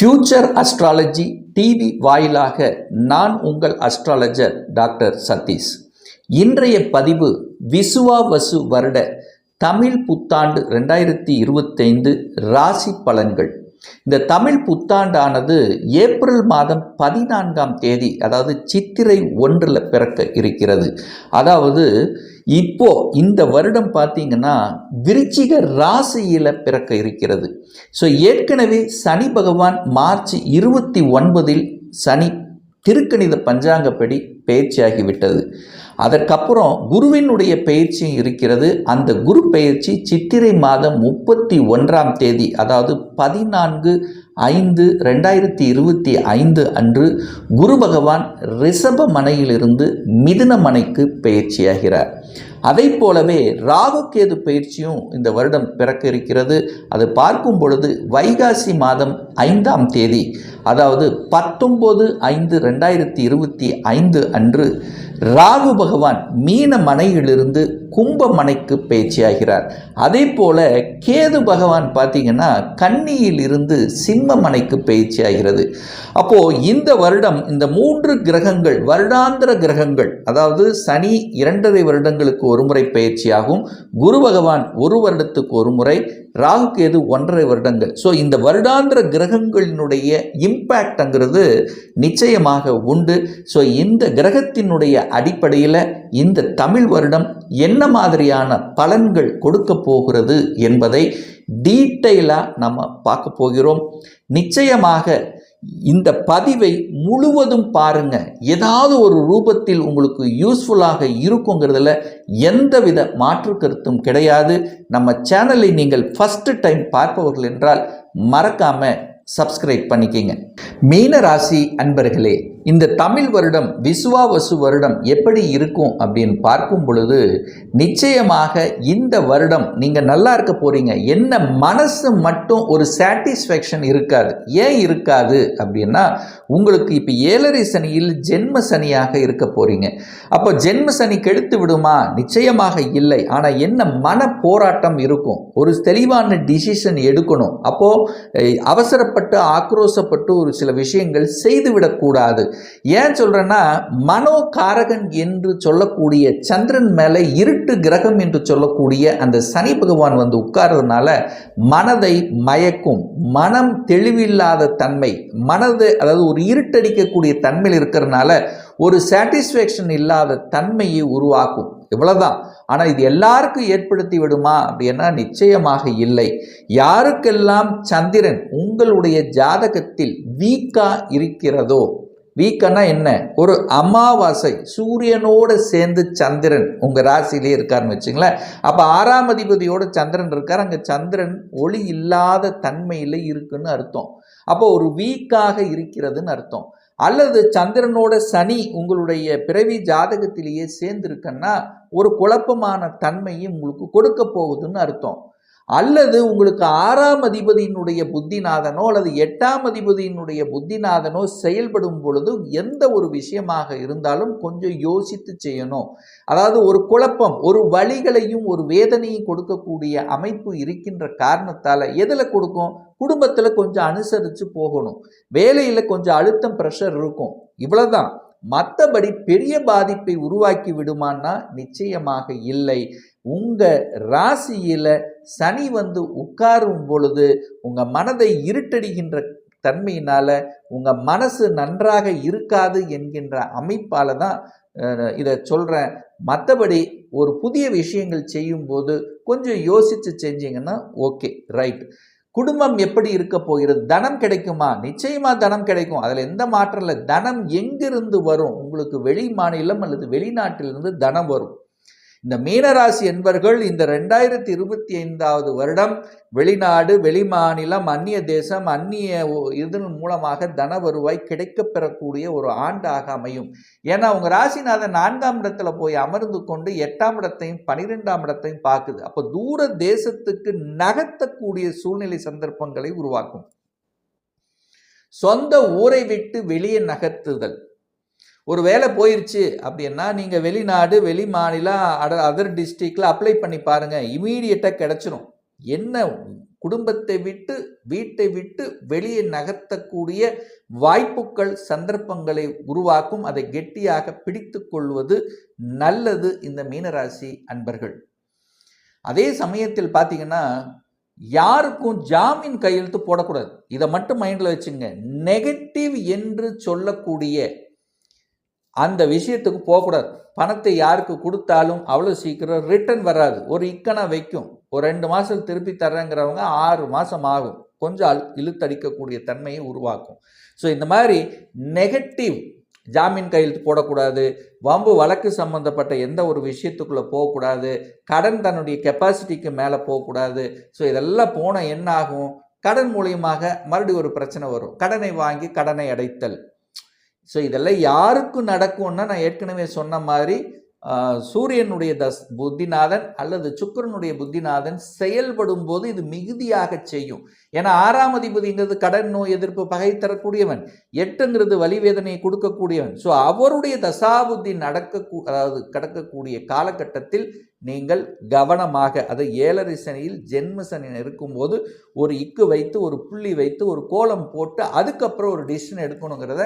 Future astrology TV வாயிலாக நான் உங்கள் அஸ்ட்ராலஜர் டாக்டர் சதீஷ். இன்றைய பதிவு விசுவாவசு வருட தமிழ் புத்தாண்டு ரெண்டாயிரத்தி இருபத்தைந்து ராசி பலன்கள். இந்த தமிழ் புத்தாண்டானது ஏப்ரல் மாதம் பதினான்காம் தேதி அதாவது சித்திரை ஒன்றில் பிறக்க இருக்கிறது. அதாவது இப்போ இந்த வருடம் பார்த்தீங்கன்னா விருச்சிக ராசியில் பிறக்க இருக்கிறது. ஸோ ஏற்கனவே சனி பகவான் மார்ச் இருபத்தி ஒன்பதில் சனி திருக்கணித பஞ்சாங்கப்படி பயிற்சியாகிவிட்டது அதற்கப்புறம் குருவினுடைய பயிற்சியும் இருக்கிறது. அந்த குரு பயிற்சி சித்திரை மாதம் முப்பத்தி ஒன்றாம் தேதி அதாவது பதினான்கு ஐந்து ரெண்டாயிரத்தி இருபத்தி ஐந்து அன்று குரு பகவான் ரிஷப மனையிலிருந்து மிதுன மனைக்கு பயிற்சியாகிறார். அதை போலவே ராகுகேது பயிற்சியும் இந்த வருடம் பிறக்க இருக்கிறது. அது பார்க்கும் பொழுது வைகாசி மாதம் ஐந்தாம் தேதி அதாவது பத்தொம்போது ஐந்து ரெண்டாயிரத்தி இருபத்தி ஐந்து அன்று ராகு பகவான் மீன மனையிலிருந்து கும்பமனைக்கு பேச்சியாகிறார். அதே போல கேது பகவான் பார்த்தீங்கன்னா கன்னியில் இருந்து சிம்மமனைக்கு மனைக்கு அப்போ இந்த வருடம் இந்த மூன்று கிரகங்கள் வருடாந்திர கிரகங்கள் அதாவது சனி இரண்டரை வருடங்களுக்கு ஒரு முறை பயிற்சியாகும் குரு பகவான் ஒரு வருடத்துக்கு ஒரு முறை ராகு கேது ஒன்றரை வருடங்கள். ஸோ இந்த வருடாந்திர கிரகங்களினுடைய இம்பேக்ட்ங்கிறது நிச்சயமாக உண்டு. ஸோ இந்த கிரகத்தினுடைய அடிப்படையில் இந்த தமிழ் வருடம் என்ன மாதிரியான பலன்கள் கொடுக்க போகிறது என்பதை டீட்டெயிலாக நம்ம பார்க்க போகிறோம். நிச்சயமாக இந்த பதிவை முழுவதும் பாருங்க. ஏதாவது ஒரு ரூபத்தில் உங்களுக்கு யூஸ்ஃபுல்லாக இருக்குங்கிறதுல எந்தவித மாற்று கருத்தும் கிடையாது. நம்ம சேனலை நீங்கள் ஃபஸ்ட்டு டைம் பார்ப்பவர்கள் என்றால் மறக்காம சப்ஸ்கிரைப் பண்ணிக்கிங்க. மீன ராசி அன்பர்களே இந்த தமிழ் வருடம் விசுவாவசு வருடம் எப்படி இருக்கும் அப்படின்னு பார்க்கும் பொழுது நிச்சயமாக இந்த வருடம் நீங்கள் நல்லா இருக்க போகிறீங்க என்ன மனசு மட்டும் ஒரு சாட்டிஸ்ஃபேக்ஷன் இருக்காது. ஏன் இருக்காது அப்படின்னா உங்களுக்கு இப்போ ஏழரை சனியில் ஜென்ம சனியாக இருக்க போகிறீங்க அப்போ ஜென்ம சனி கெடுத்து விடுமா? நிச்சயமாக இல்லை. ஆனால் என்ன மன போராட்டம் இருக்கும்? ஒரு தெளிவான டிசிஷன் எடுக்கணும். அப்போது அவசரப்பட்டு ஆக்ரோசப்பட்டு ஒரு சில விஷயங்கள் செய்துவிடக்கூடாது. ஏன் சொல்கிறேன்னா மனோகாரகன் என்று சொல்லக்கூடிய சந்திரன் மேலே இருட்டு கிரகம் என்று சொல்லக்கூடிய அந்த சனி பகவான் வந்து உட்கார்றதுனால மனதை மயக்கும். மனம் தெளிவில்லாத தன்மை மனது அதாவது ஒரு இருட்டடிக்கக்கூடிய தன்மையில் இருக்கிறதுனால ஒரு சாட்டிஸ்ஃபேக்ஷன் இல்லாத தன்மையை உருவாக்கும். இவ்வளவுதான். ஆனால் இது எல்லாருக்கும் ஏற்படுத்தி விடுமா? அப்படின்னா நிச்சயமாக இல்லை. யாருக்கெல்லாம் சந்திரன் உங்களுடைய ஜாதகத்தில் வீக்கா இருக்கிறதோ வீக்கன்னா என்ன? ஒரு அமாவாசை சூரியனோடு சேர்ந்து சந்திரன் உங்கள் ராசியிலே இருக்காருன்னு வச்சுங்களேன். அப்போ ஆறாம் அதிபதியோட சந்திரன் இருக்கார். அங்கே சந்திரன் ஒளி இல்லாத தன்மையில் இருக்குன்னு அர்த்தம். அப்போ ஒரு வீக்காக இருக்கிறதுன்னு அர்த்தம். அல்லது சந்திரனோட சனி உங்களுடைய பிறவி ஜாதகத்திலேயே சேர்ந்துருக்குன்னா ஒரு குழப்பமான தன்மையும் உங்களுக்கு கொடுக்க போகுதுன்னு அர்த்தம். அல்லது உங்களுக்கு ஆறாம் அதிபதியினுடைய புத்திநாதனோ அல்லது எட்டாம் அதிபதியினுடைய புத்திநாதனோ செயல்படும் பொழுது எந்த ஒரு விஷயமாக இருந்தாலும் கொஞ்சம் யோசித்து செய்யணும். அதாவது ஒரு குழப்பம் ஒரு வழிகளையும் ஒரு வேதனையும் கொடுக்கக்கூடிய அமைப்பு இருக்கின்ற காரணத்தால் எதில் கொடுக்கும்? குடும்பத்தில் கொஞ்சம் அனுசரித்து போகணும். வேலையில் கொஞ்சம் அழுத்தம் ப்ரெஷர் இருக்கும். இவ்வளோதான் மற்றபடி பெரிய பாதிப்பை உருவாக்கி விடுமான்னா நிச்சயமாக இல்லை. உங்கள் ராசியில் சனி வந்து உட்காரும் பொழுது உங்கள் மனதை இருட்டடிகின்ற தன்மையினால் உங்கள் மனசு நன்றாக இருக்காது என்கின்ற அமைப்பால் தான் இதை சொல்கிறேன் மற்றபடி ஒரு புதிய விஷயங்கள் செய்யும்போது கொஞ்சம் யோசித்து செஞ்சீங்கன்னா ஓகே ரைட். குடும்பம் எப்படி இருக்க போகிறது? தனம் கிடைக்குமா? நிச்சயமாக தனம் கிடைக்கும். அதில் எந்த மாற்றம் இல்லை தனம் எங்கிருந்து வரும்? உங்களுக்கு வெளி மாநிலம் அல்லது வெளிநாட்டிலிருந்து தனம் வரும். இந்த மீனராசி என்பர்கள் இந்த ரெண்டாயிரத்தி இருபத்தி ஐந்தாவது வருடம் வெளிநாடு வெளிமாநிலம் அந்நிய தேசம் அந்நிய இதன் மூலமாக தன வருவாய் கிடைக்கப்பெறக்கூடிய ஒரு ஆண்டாக அமையும். ஏன்னா உங்க ராசிநாதன் நான்காம் இடத்துல போய் அமர்ந்து கொண்டு எட்டாம் இடத்தையும் பனிரெண்டாம் இடத்தையும் பார்க்குது. அப்போ தூர தேசத்துக்கு நகர்த்தக்கூடிய சூழ்நிலை சந்தர்ப்பங்களை உருவாக்கும். சொந்த ஊரை விட்டு வெளியே நகர்த்துதல். ஒரு வேலை போயிடுச்சு அப்படின்னா நீங்கள் வெளிநாடு வெளி மாநிலம் அட அதர் டிஸ்ட்ரிக்டில் அப்ளை பண்ணி பாருங்கள் இமீடியட்டாக கிடச்சிரும். என்ன? குடும்பத்தை விட்டு வீட்டை விட்டு வெளியே நகர்த்தக்கூடிய வாய்ப்புகள் சந்தர்ப்பங்களை உருவாக்கும். அதை கெட்டியாக பிடித்து கொள்வது நல்லது இந்த மீனராசி அன்பர்கள். அதே சமயத்தில் பார்த்தீங்கன்னா யாருக்கும் ஜாமீன் கையெழுத்து போடக்கூடாது. இதை மட்டும் மைண்டில் வச்சுங்க. நெகட்டிவ் என்று சொல்லக்கூடிய அந்த விஷயத்துக்கு போகக்கூடாது. பணத்தை யாருக்கு கொடுத்தாலும் அவ்வளோ சீக்கிரம் ரிட்டர்ன் வராது. ஒரு இக்கனை வைக்கும். ஒரு ரெண்டு மாதம் திருப்பி தர்றேங்கிறவங்க ஆறு மாதம் ஆகும். கொஞ்சம் அல் இழுத்தடிக்கக்கூடிய தன்மையை உருவாக்கும். ஸோ இந்த மாதிரி நெகட்டிவ் ஜாமீன் கையெழுத்து போடக்கூடாது. வம்பு வழக்கு சம்பந்தப்பட்ட எந்த ஒரு விஷயத்துக்குள்ளே போகக்கூடாது. கடன் தன்னுடைய கெப்பாசிட்டிக்கு மேலே போகக்கூடாது. ஸோ இதெல்லாம் போனால் என்ன ஆகும் கடன் மூலியமாக மறுபடியும் ஒரு பிரச்சனை வரும். கடனை வாங்கி கடனை அடைத்தல். ஸோ இதெல்லாம் யாருக்கும் நடக்கும்னா நான் ஏற்கனவே சொன்ன மாதிரி சூரியனுடைய தஸ் புத்திநாதன் அல்லது சுக்கிரனுடைய புத்திநாதன் செயல்படும் போது இது மிகுதியாக செய்யும். ஏன்னா ஆறாம் அதிபதிங்கிறது கடன் நோய் எதிர்ப்பு பகை தரக்கூடியவன். எட்டுங்கிறது வலிவேதனையை கொடுக்கக்கூடியவன். ஸோ அவருடைய தசாபுத்தி நடக்க அதாவது கடக்கக்கூடிய காலகட்டத்தில் நீங்கள் கவனமாக அது ஏழரை சனியில் ஜென்ம சனி இருக்கும்போது ஒரு இக்கு வைத்து ஒரு புள்ளி வைத்து ஒரு கோலம் போட்டு அதுக்கப்புறம் ஒரு டிசிஷன் எடுக்கணுங்கிறத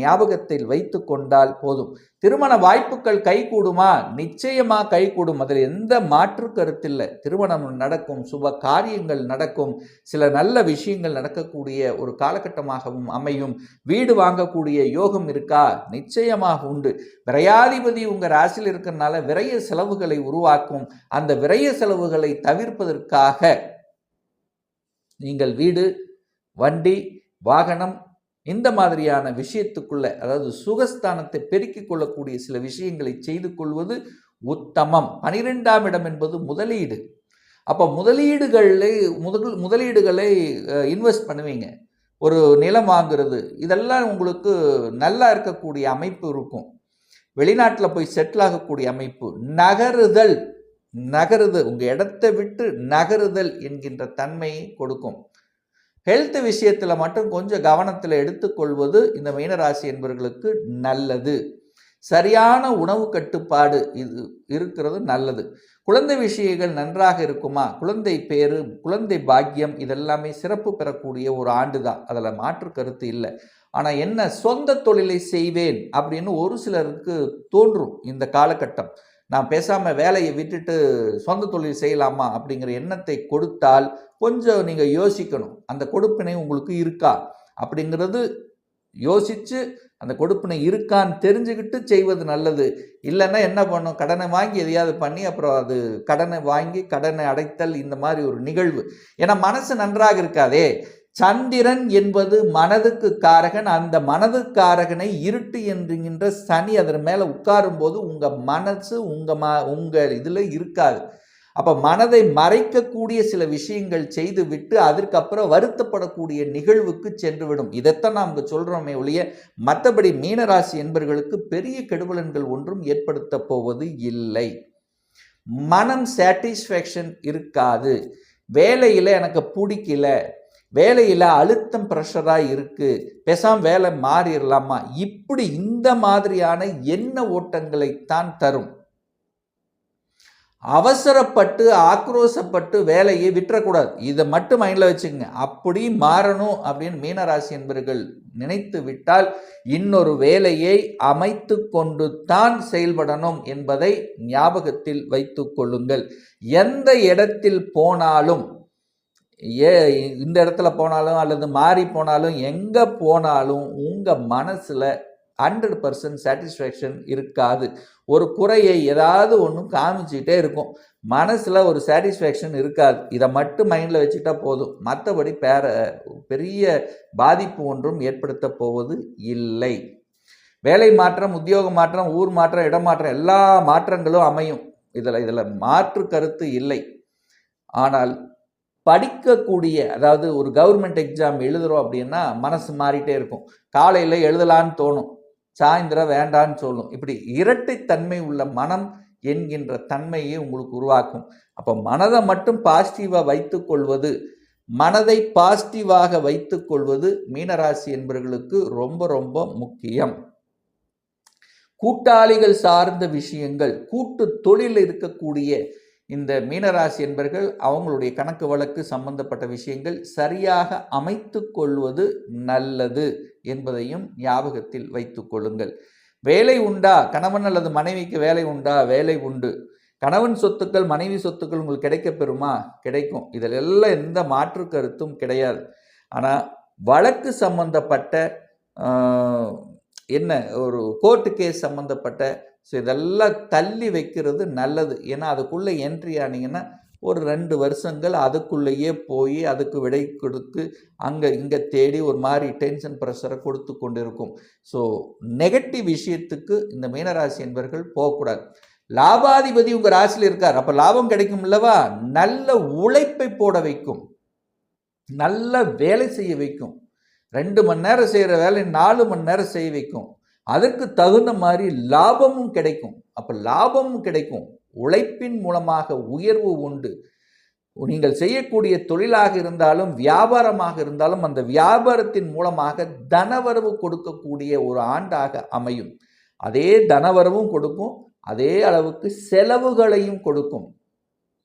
ஞாபகத்தில் வைத்து கொண்டால் போதும். திருமண வாய்ப்புகள் கைகூடுமா நிச்சயமாக கைகூடும் அதில் எந்த மாற்று கருத்தில்லை. திருமணம் நடக்கும் சுப காரியங்கள் நடக்கும். சில நல்ல விஷயங்கள் நடக்கக்கூடிய ஒரு காலகட்டமாகவும் அமையும். வீடு வாங்கக்கூடிய யோகம் இருக்கா? நிச்சயமாக உண்டு. விரையாதிபதி உங்கள் ராசியில் இருக்கிறனால விரைய செலவுகளை செலவாக்கும் அந்த விரைய செலவுகளை தவிர்ப்பதற்காக நீங்கள் வீடு வண்டி வாகனம் இந்த மாதிரியான விஷயத்துக்குள்ள அதாவது சுகஸ்தானத்தை பெருக்கிக் கொள்ளக்கூடிய சில விஷயங்களை செய்து கொள்வது உத்தமம். பனிரெண்டாம் இடம் என்பது முதலீடு. அப்போ முதலீடுகளை முதல் முதலீடுகளை இன்வெஸ்ட் பண்ணுவீங்க. ஒரு நிலம் வாங்குறது இதெல்லாம் உங்களுக்கு நல்லா இருக்கக்கூடிய அமைப்பு இருக்கும். வெளிநாட்டில் போய் செட்டில் ஆகக்கூடிய அமைப்பு நகருதல். நகருது உங்கள் இடத்தை விட்டு நகருதல் என்கின்ற தன்மையை கொடுக்கும். ஹெல்த் விஷயத்தில் மட்டும் கொஞ்சம் கவனத்தில் எடுத்துக்கொள்வது இந்த மீனராசி என்பவர்களுக்கு நல்லது. சரியான உணவு கட்டுப்பாடு இது இருக்கிறது நல்லது. குழந்தை விஷயங்கள் நன்றாக இருக்குமா? குழந்தை பேரு குழந்தை பாக்கியம் இதெல்லாமே சிறப்பு பெறக்கூடிய ஒரு ஆண்டு தான் அதில் மாற்று கருத்து இல்லை. ஆனால் என்ன சொந்த தொழிலை செய்வேன் அப்படின்னு ஒரு சிலருக்கு தோன்றும் இந்த காலகட்டம். நான் பேசாமல் வேலையை விட்டுட்டு சொந்த தொழில் செய்யலாமா அப்படிங்கிற எண்ணத்தை கொடுத்தால் கொஞ்சம் நீங்கள் யோசிக்கணும். அந்த கொடுப்பினை உங்களுக்கு இருக்கா? அப்படிங்கிறது யோசித்து அந்த கொடுப்பினை இருக்கான்னு தெரிஞ்சுக்கிட்டு செய்வது நல்லது. இல்லைன்னா என்ன பண்ணும்? கடனை வாங்கி எதையாவது பண்ணி அப்புறம் அது கடனை வாங்கி கடனை அடைத்தல் இந்த மாதிரி ஒரு நிகழ்வு. ஏன்னா மனசு நன்றாக இருக்காதே. சந்திரன் என்பது மனதுக்கு காரகன். அந்த மனதுக்காரகனை இருட்டு என்கின்ற சனி அதன் மேலே உட்காரும் போது உங்கள் மனசு உங்கள் ம உங்கள் இதில் இருக்காது. அப்போ மனதை மறைக்கக்கூடிய சில விஷயங்கள் செய்து விட்டு அதற்கப்புறம் வருத்தப்படக்கூடிய நிகழ்வுக்கு சென்றுவிடும். இதைத்தான் நாம் இங்கே சொல்கிறோமே ஒழிய மற்றபடி மீனராசி என்பர்களுக்கு பெரிய கெடுபலன்கள் ஒன்றும் ஏற்படுத்த போவது இல்லை. மனம் சாட்டிஸ்ஃபேக்ஷன் இருக்காது. வேலையில் எனக்கு பிடிக்கல. வேலையில் அழுத்தம் ப்ரெஷராக இருக்குது பேசாம வேலை மாறிடலாமா இப்படி இந்த மாதிரியான எண்ண ஓட்டங்களைத்தான் தரும். அவசரப்பட்டு ஆக்ரோசப்பட்டு வேலையை விட்டுறக்கூடாது. இதை மட்டும் மைண்டில் வச்சுக்கங்க. அப்படி மாறணும் அப்படின்னு மீனராசி என்பவர்கள் நினைத்து விட்டால் இன்னொரு வேலையை அமைத்து கொண்டு தான் செயல்படணும் என்பதை ஞாபகத்தில் வைத்து கொள்ளுங்கள். எந்த இடத்தில் போனாலும் ஏ இந்த இடத்துல போனாலும் அல்லது மாறி போனாலும் எங்கே போனாலும் உங்கள் மனசில் ஹண்ட்ரட் பர்சன்ட் சாட்டிஸ்ஃபேக்ஷன் இருக்காது. ஒரு குறையை ஏதாவது ஒன்றும் காமிச்சிக்கிட்டே இருக்கும். மனசில் ஒரு சாட்டிஸ்ஃபேக்ஷன் இருக்காது. இதை மட்டும் மைண்டில் வச்சுக்கிட்டா போதும். மற்றபடி பேர பெரிய பாதிப்பு ஒன்றும் ஏற்படுத்த போவது இல்லை. வேலை மாற்றம் உத்தியோக மாற்றம் ஊர் மாற்றம் இடமாற்றம் எல்லா மாற்றங்களும் அமையும். இதில் இதில் மாற்று கருத்து இல்லை. ஆனால் படிக்கக்கூடிய அதாவது ஒரு கவர்மெண்ட் எக்ஸாம் எழுதுகிறோம் அப்படின்னா மனசு மாறிட்டே இருக்கும். காலையில் எழுதலான்னு தோணும். சாயந்தரம் வேண்டான்னு சொல்லும். இப்படி இரட்டைத்தன்மை உள்ள மனம் என்கின்ற தன்மையை உங்களுக்கு உருவாக்கும். அப்போ மனதை மட்டும் பாசிட்டிவாக வைத்துக்கொள்வது மனதை பாசிட்டிவாக வைத்துக்கொள்வது மீனராசி என்பவர்களுக்கு ரொம்ப ரொம்ப முக்கியம். கூட்டாளிகள் சார்ந்த விஷயங்கள் கூட்டு தொழில் இருக்கக்கூடிய இந்த மீனராசி என்பர்கள் அவங்களுடைய கணக்கு வழக்கு சம்பந்தப்பட்ட விஷயங்கள் சரியாக அமைத்து கொள்வது நல்லது என்பதையும் ஞாபகத்தில் வைத்து கொள்ளுங்கள். வேலை உண்டா? கணவன் அல்லது மனைவிக்கு வேலை உண்டா? வேலை உண்டு. கணவன் சொத்துக்கள் மனைவி சொத்துக்கள் உங்களுக்கு கிடைக்கப் பெறுமா? கிடைக்கும். இதில் எல்லாம் எந்த மாற்று கருத்தும் கிடையாது. ஆனால் வழக்கு சம்பந்தப்பட்ட என்ன? ஒரு கோர்ட்டு கேஸ் சம்மந்தப்பட்ட ஸோ இதெல்லாம் தள்ளி வைக்கிறது நல்லது. ஏன்னா அதுக்குள்ளே என்ட்ரி ஆனீங்கன்னா ஒரு ரெண்டு வருஷங்கள் அதுக்குள்ளேயே போய் அதுக்கு விடை கொடுத்து அங்கே இங்கே தேடி ஒரு மாதிரி டென்ஷன் ப்ரெஷரை கொடுத்து கொண்டு இருக்கும் ஸோ நெகட்டிவ் விஷயத்துக்கு இந்த மீனராசி என்பவர்கள் போகக்கூடாது. லாபாதிபதி உங்கள் ராசியில் இருக்கார். அப்போ லாபம் கிடைக்கும் இல்லவா நல்ல உழைப்பை போட வைக்கும். நல்ல வேலை செய்ய வைக்கும். ரெண்டு மணி நேரம் செய்கிற வேலை நாலு மணி நேரம் செய்ய வைக்கும். அதற்கு தகுந்த மாதிரி லாபமும் கிடைக்கும். அப்போ லாபமும் கிடைக்கும். உழைப்பின் மூலமாக உயர்வு உண்டு. நீங்கள் செய்யக்கூடிய தொழிலாக இருந்தாலும் வியாபாரமாக இருந்தாலும் அந்த வியாபாரத்தின் மூலமாக தனவரவு கொடுக்கக்கூடிய ஒரு ஆண்டாக அமையும். அதே தனவரவும் கொடுக்கும். அதே அளவுக்கு செலவுகளையும் கொடுக்கும்.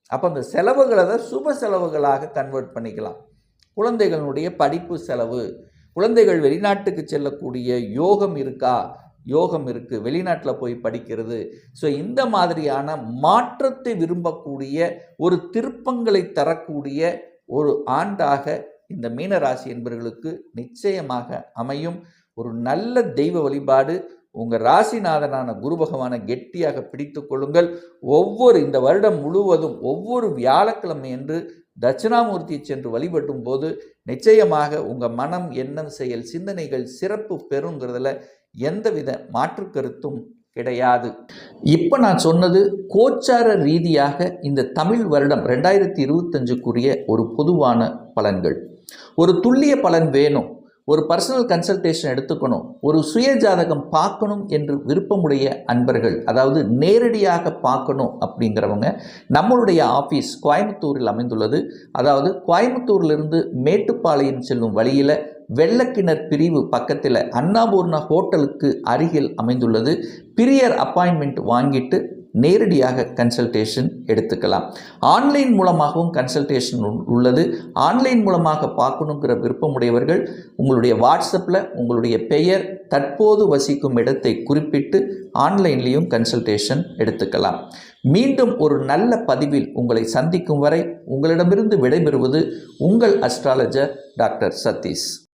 அப்போ அந்த செலவுகளை தான் சுப செலவுகளாக கன்வெர்ட் பண்ணிக்கலாம். குழந்தைகளுடைய படிப்பு செலவு குழந்தைகள் வெளிநாட்டுக்கு செல்லக்கூடிய யோகம் இருக்கா? யோகம் இருக்குது வெளிநாட்டில் போய் படிக்கிறது. ஸோ இந்த மாதிரியான மாற்றத்தை விரும்பக்கூடிய ஒரு திருப்பங்களை தரக்கூடிய ஒரு ஆண்டாக இந்த மீனராசி என்பவர்களுக்கு நிச்சயமாக அமையும். ஒரு நல்ல தெய்வ வழிபாடு உங்கள் ராசிநாதனான குரு பகவானை கெட்டியாக பிடித்து கொள்ளுங்கள். ஒவ்வொரு இந்த வருடம் முழுவதும் ஒவ்வொரு வியாழக்கிழமை என்று தட்சிணாமூர்த்தியை சென்று வழிபட்டும் போது நிச்சயமாக உங்கள் மனம் எண்ணம் செயல் சிந்தனைகள் சிறப்பு பெறுங்கிறதுல எந்தவித மாற்று கருத்தும் கிடையாது. இப்போ நான் சொன்னது கோச்சார ரீதியாக இந்த தமிழ் வருடம் ரெண்டாயிரத்தி இருபத்தஞ்சுக்குரிய ஒரு பொதுவான பலன்கள். ஒரு துல்லிய பலன் வேணும். ஒரு பர்சனல் கன்சல்டேஷன் எடுத்துக்கணும். ஒரு சுய ஜாதகம் பார்க்கணும் என்று விருப்பமுடைய அன்பர்கள் அதாவது நேரடியாக பார்க்கணும் அப்படிங்கிறவங்க நம்மளுடைய ஆஃபீஸ் கோயம்புத்தூரில் அமைந்துள்ளது. அதாவது கோயம்புத்தூர்லேருந்து மேட்டுப்பாளையம் செல்லும் வழியில் வெள்ளக்கிணர் பிரிவு பக்கத்தில் அன்னபூர்ணா ஹோட்டலுக்கு அருகில் அமைந்துள்ளது. பிரியர் அப்பாயின்மெண்ட் வாங்கிட்டு நேரடியாக கன்சல்டேஷன் எடுத்துக்கலாம். ஆன்லைன் மூலமாகவும் கன்சல்டேஷன் உள்ளது. ஆன்லைன் மூலமாக பார்க்கணுங்கிற விருப்பமுடையவர்கள் உங்களுடைய வாட்ஸ்அப்பில் உங்களுடைய பெயர் தற்போது வசிக்கும் இடத்தை குறிப்பிட்டு ஆன்லைன்லேயும் கன்சல்டேஷன் எடுத்துக்கலாம். மீண்டும் ஒரு நல்ல பதிவில் உங்களை சந்திக்கும் வரை உங்களிடமிருந்து விடைபெறுவது உங்கள் அஸ்ட்ராலஜர் டாக்டர் சதீஷ்.